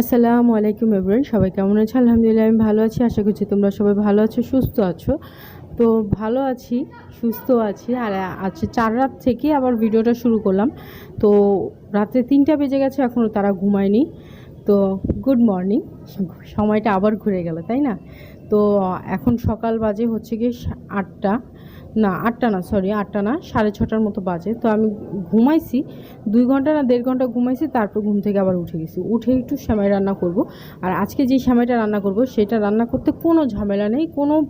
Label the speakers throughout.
Speaker 1: আসসালামু আলাইকুম এভরিওয়ান, সবাই কেমন আছো? আলহামদুলিল্লাহ, আমি ভালো আছি, আশা করছি তোমরা সবাই ভালো আছো, সুস্থ আছো। তো ভালো আছি, সুস্থ আছি, আর আজকে চার রাত থেকে আবার ভিডিওটা শুরু করলাম। তো রাতে তিনটা বেজে গেছে এখনও তারা ঘুমায়নি। তো গুড মর্নিং সময়টা আবার ঘুরে গেল, তাই না? তো এখন সকাল বাজে হচ্ছে গিয়ে আটটা না, আটটা না সরি আটটা না, সাড়ে ছটার মতো বাজে। তো আমি ঘুমাইছি, দুই ঘণ্টা না দেড় ঘণ্টা ঘুমাইছি, তারপর ঘুম থেকে আবার উঠে গেছি। উঠে একটু সেমাই রান্না করব। আর আজকে যে সেমাইটা রান্না করব, সেটা রান্না করতে কোনো ঝামেলা নেই, কোনো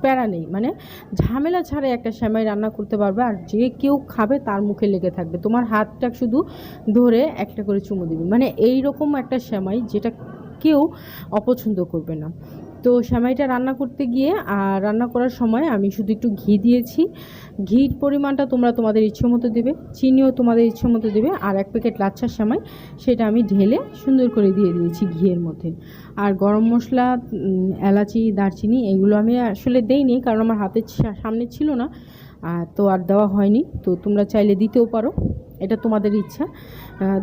Speaker 1: প্যারা নেই। মানে ঝামেলা ছাড়া একটা সেমাই রান্না করতে পারবে, আর যে কেউ খাবে তার মুখে লেগে থাকবে। তোমার হাতটা শুধু ধরে একটা করে চুমু দিবে। মানে এই রকম একটা সেমাই যেটা কেউ অপছন্দ করবে না। তো সেমাইটা রান্না করতে গিয়ে, আর রান্না করার সময় আমি শুধু একটু ঘি দিয়েছি। ঘির পরিমাণটা তোমরা তোমাদের ইচ্ছে মতো দেবে, চিনিও তোমাদের ইচ্ছে মতো দেবে, আর এক প্যাকেট লাচ্ছার সেমাই, সেটা আমি ঢেলে সুন্দর করে দিয়ে দিয়েছি ঘিয়ের মধ্যে। আর গরম মশলা এলাচি, দারচিনি এগুলো আমি আসলে দেইনি, কারণ আমার হাতের সামনে ছিল না। তো আর দেওয়া হয়নি, তো তোমরা চাইলে দিতেও পারো, এটা তোমাদের ইচ্ছা।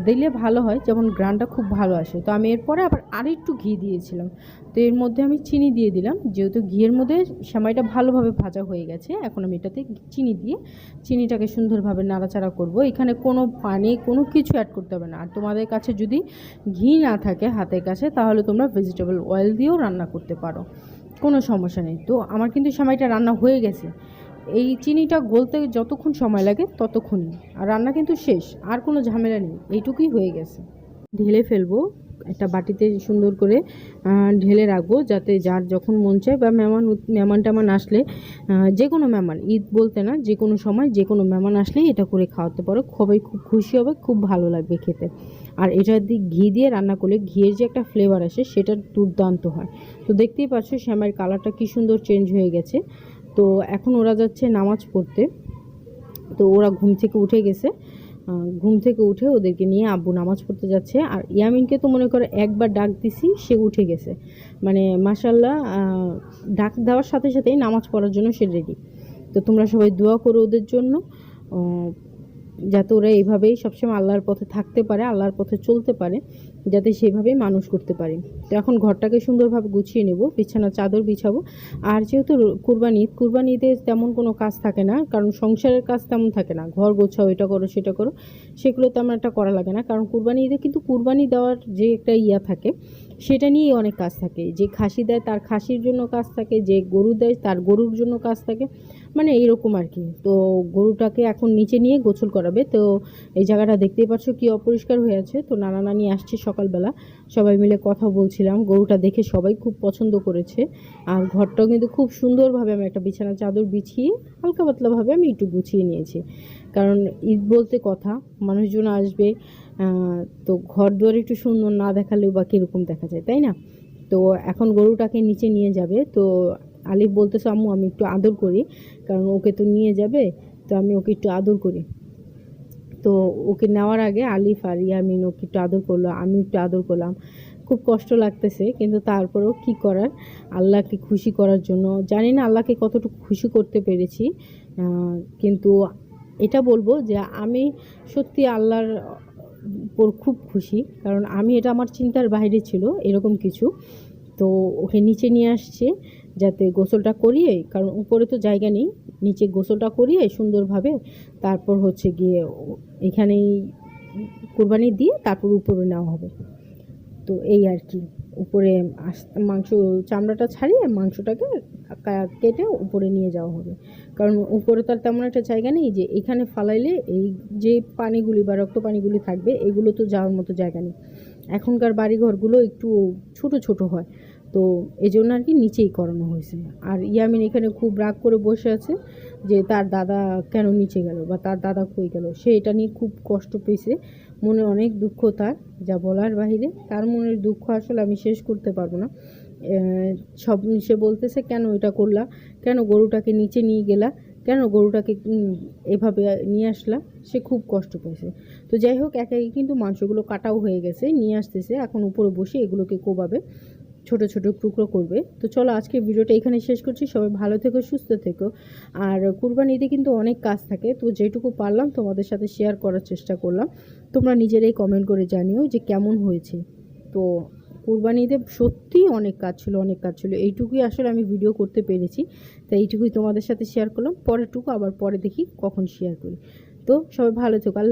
Speaker 1: দিলে ভালো হয়, যেমন গ্রানটা খুব ভালো আসে। তো আমি এরপরে আবার আরেকটু ঘি দিয়েছিলাম। তো এর মধ্যে আমি চিনি দিয়ে দিলাম। যেহেতু ঘিয়ের মধ্যে সেমাইটা ভালোভাবে ভাজা হয়ে গেছে, এখন আমি এটাতে চিনি দিয়ে চিনিটাকে সুন্দরভাবে নাড়াচাড়া করব। এখানে কোনো পানি, কোনো কিছু অ্যাড করতে হবে না। আর তোমাদের কাছে যদি ঘি না থাকে হাতের কাছে, তাহলে তোমরা ভেজিটেবল অয়েল দিয়েও রান্না করতে পারো। কোনো সমস্যা নেই। তো আমার কিন্তু সেমাইটা রান্না হয়ে গেছে। এই চিনিটা গলতে যতক্ষণ সময় লাগে ততক্ষণই। আর রান্না কিন্তু শেষ, আর কোনো ঝামেলা নেই, এইটুকুই হয়ে গেছে। ঢেলে ফেলব, একটা বাটিতে সুন্দর করে ঢেলে রাখব, যাতে যার যখন মন চায় বা মেহমান মেহমান টেমান আসলে যে কোনো মেহমান, ঈদ বলতে না, যে কোনো সময় যে কোনো মেহমান আসলেই এটা করে খাওয়াতে পারো। সবাই খুব খুশি হবে, খুব ভালো লাগবে খেতে। আর এটা দিয়ে ঘি দিয়ে রান্না করলে ঘিয়ের যে একটা ফ্লেভার আসে, সেটা দুর্দান্ত হয়। তো দেখতেই পাচ্ছ, শ্যামের কালারটা কি সুন্দর চেঞ্জ হয়ে গেছে। তো এখন ওরা যাচ্ছে নামাজ পড়তে। তো ওরা ঘুম থেকে উঠে গেছে। ঘুম থেকে উঠে ওদেরকে নিয়ে আব্বু নামাজ পড়তে যাচ্ছে। আর ইয়ামিনকে তো মনে করে একবার ডাক দিছি, সে উঠে গেছে। মানে মাসাল্লাহ ডাক দেওয়ার সাথে সাথেই নামাজ পড়ার জন্য সে রেডি তো তোমরা সবাই দোয়া করো ওদের জন্য। যাতে ওরা এইভাবেই সবসময় আল্লাহর পথে থাকতে পারে, আল্লাহর পথে চলতে পারে, যাতে সেভাবেই মানুষ করতে পারে। তো এখন ঘরটাকে সুন্দরভাবে গুছিয়ে নেব বিছানা চাদর বিছাবো। আর যেহেতু কুরবানি ঈদ, কুরবানি তেমন কোনো কাজ থাকে না, কারণ সংসারের কাজ তেমন থাকে না। ঘর গোছাও, এটা করো, সেটা করো, সেগুলো তেমন একটা করা লাগে না। কারণ কুরবানি ঈদে কিন্তু কুরবানি দেওয়ার যে একটা ইয়া থাকে, সেটা নিয়েই অনেক কাজ থাকে। যে খাসি দেয়, তার খাসির জন্য কাজ থাকে, যে গরু দেয়, তার গরুর জন্য কাজ থাকে। মানে এইরকম আর কি। তো গরুটাকে এখন নিচে নিয়ে গোসল করাবে। তো এই জায়গাটা দেখতেই পাচ্ছ কি অপরিষ্কার হয়ে আছে। তো নানা নানি আসছে সকালবেলা। সবাই মিলে কথা বলছিলাম। গরুটা দেখে সবাই খুব পছন্দ করেছে। আর ঘরটাও কিন্তু খুব সুন্দরভাবে আমি একটা বিছানা চাদর বিছিয়ে, হালকা পাতলাভাবে আমি একটু গুছিয়ে নিয়েছি। কারণ ঈদ বলতে কথা, মানুষজন আসবে তো ঘর দুয়ার একটু সুন্দর না দেখালেও বা কীরকম দেখা যায়, তাই না? তো এখন গরুটাকে নিচে নিয়ে যাবে। তো আলিফ বলতেছে, আম্মু, আমি একটু আদর করি, কারণ ওকে তো নিয়ে যাবে, তো আমি ওকে একটু আদর করি। তো ওকে নেওয়ার আগে আলিফ আর ইয়ামিন ওকে একটু আদর করল আমি একটু আদর করলাম। খুব কষ্ট লাগতেছে, কিন্তু তারপরেও কি করার? আল্লাহকে খুশি করার জন্য। জানি না আল্লাহকে কতটুকু খুশি করতে পেরেছি কিন্তু এটা বলব যে আমি সত্যি আল্লাহর খুব খুশি, কারণ আমি এটা আমার চিন্তার বাইরে ছিল, এরকম কিছু। তো ওকে নিচে নিয়ে আসছে, যাতে গোসলটা করিয়ে কারণ উপরে তো জায়গা নেই, নিচে গোসলটা করিয়ে সুন্দরভাবে তারপর হচ্ছে গিয়ে এখানেই কুরবানি দিয়ে তারপর উপরে নেওয়া হবে। তো এই আর কি, উপরে আস- মাংস, চামড়াটা ছাড়িয়ে মাংসটাকে কেটে উপরে নিয়ে যাওয়া হবে। কারণ উপরে তো আর তেমন একটা জায়গা নেই যে এখানে ফালাইলে এই যে পানিগুলি বা রক্ত পানিগুলি থাকবে, এগুলো তো যাওয়ার মতো জায়গা নেই। এখনকার বাড়িঘরগুলো একটু ছোট ছোট হয়। তো এই জন্য আর কি নিচেই করানো হয়েছে। আর ইয়ামিন এখানে খুব রাগ করে বসে আছে যে তার দাদা কেন নিচে গেল বা তার দাদা কই গেল? সে এটা নিয়ে খুব কষ্ট পেয়েছে। মনে অনেক দুঃখ তার, যা বলার বাহিরে। তার মনের দুঃখ আসলে আমি শেষ করতে পারব না। সব সে বলতেছে, কেন এটা করলা? কেন গরুটাকে নিচে নিয়ে গেলা? কেন গরুটাকে এভাবে নিয়ে আসলা? সে খুব কষ্ট পেয়েছে তো যাই হোক, একে একে কিন্তু মাংসগুলো কাটাও হয়ে গেছে, নিয়ে আসতেছে। এখন উপরে বসে এগুলোকে কোবাবে, ছোট ছোট টুকরো করবে। তো চলো আজকে ভিডিওটা এখানে শেষ করছি। সবাই ভালো থেকো, সুস্থ থেকো। আর কুরবানি ঈদে কিন্তু অনেক কাজ থাকে। তো যেটুকু পারলাম, তোমাদের সাথে শেয়ার করার চেষ্টা করলাম। তোমরা নিজেরাই কমেন্ট করে জানিও যে কেমন হয়েছে। তো কোরবানি ঈদে সত্যিই অনেক কাজ ছিল, অনেক কাজ ছিল। এইটুকুই আসলে আমি ভিডিও করতে পেরেছি। তাই এইটুকুই তোমাদের সাথে শেয়ার করলাম। পরেরটুকু আবার পরে দেখি, কখন শেয়ার করি। তো সবাই ভালো থেকো, আল্লাহ